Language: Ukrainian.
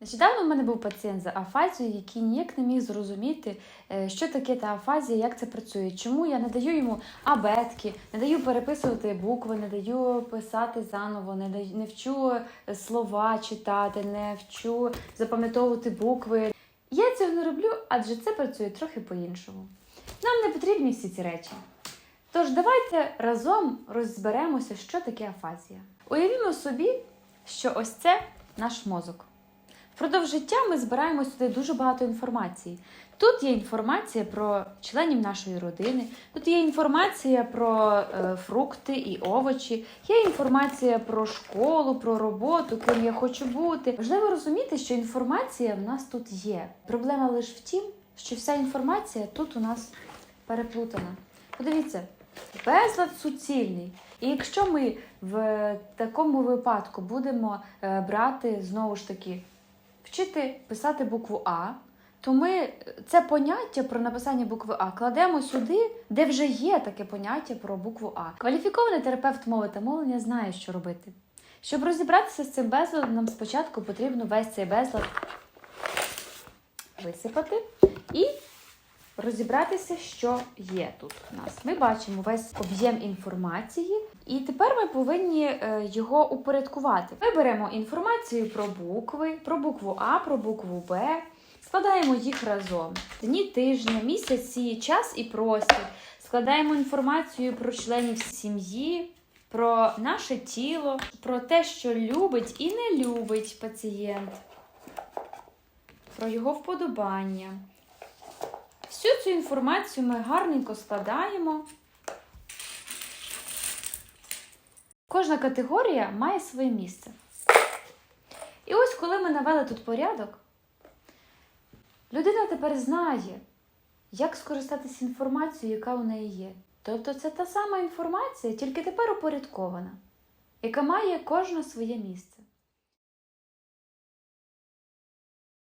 Нещодавно в мене був пацієнт з афазією, який ніяк не міг зрозуміти, е, що таке та афазія, як це працює. Чому я не даю йому абетки, не даю переписувати букви, не даю писати заново, не даю, не вчу е, слова читати, не вчу запам'ятовувати букви. Я цього не роблю, адже це працює трохи по-іншому. Нам не потрібні всі ці речі. Тож давайте разом розберемося, що таке афазія. Уявімо собі, що ось це наш мозок. Впродовж життя ми збираємо сюди дуже багато інформації. Тут є інформація про членів нашої родини, тут є інформація про е, фрукти і овочі, є інформація про школу, про роботу, ким я хочу бути. Важливо розуміти, що інформація в нас тут є. Проблема лише в тім, що вся інформація тут у нас переплутана. Подивіться, безлад суцільний. І якщо ми в такому випадку будемо е, брати знову ж таки вчити писати букву А, то ми це поняття про написання букви А кладемо сюди, де вже є таке поняття про букву А. Кваліфікований терапевт мови та мовлення знає, що робити. Щоб розібратися з цим безладом, нам спочатку потрібно весь цей безлад висипати і розібратися, що є тут у нас. Ми бачимо весь об'єм інформації, і тепер ми повинні е, його упорядкувати. Ми беремо інформацію про букви, про букву А, про букву Б, складаємо їх разом. Дні тижня, місяці, час і простір. Складаємо інформацію про членів сім'ї, про наше тіло, про те, що любить і не любить пацієнт, про його вподобання. Всю цю інформацію ми гарненько складаємо. Кожна категорія має своє місце. І ось коли ми навели тут порядок, людина тепер знає, як скористатися інформацією, яка у неї є. Тобто це та сама інформація, тільки тепер упорядкована, яка має кожна своє місце.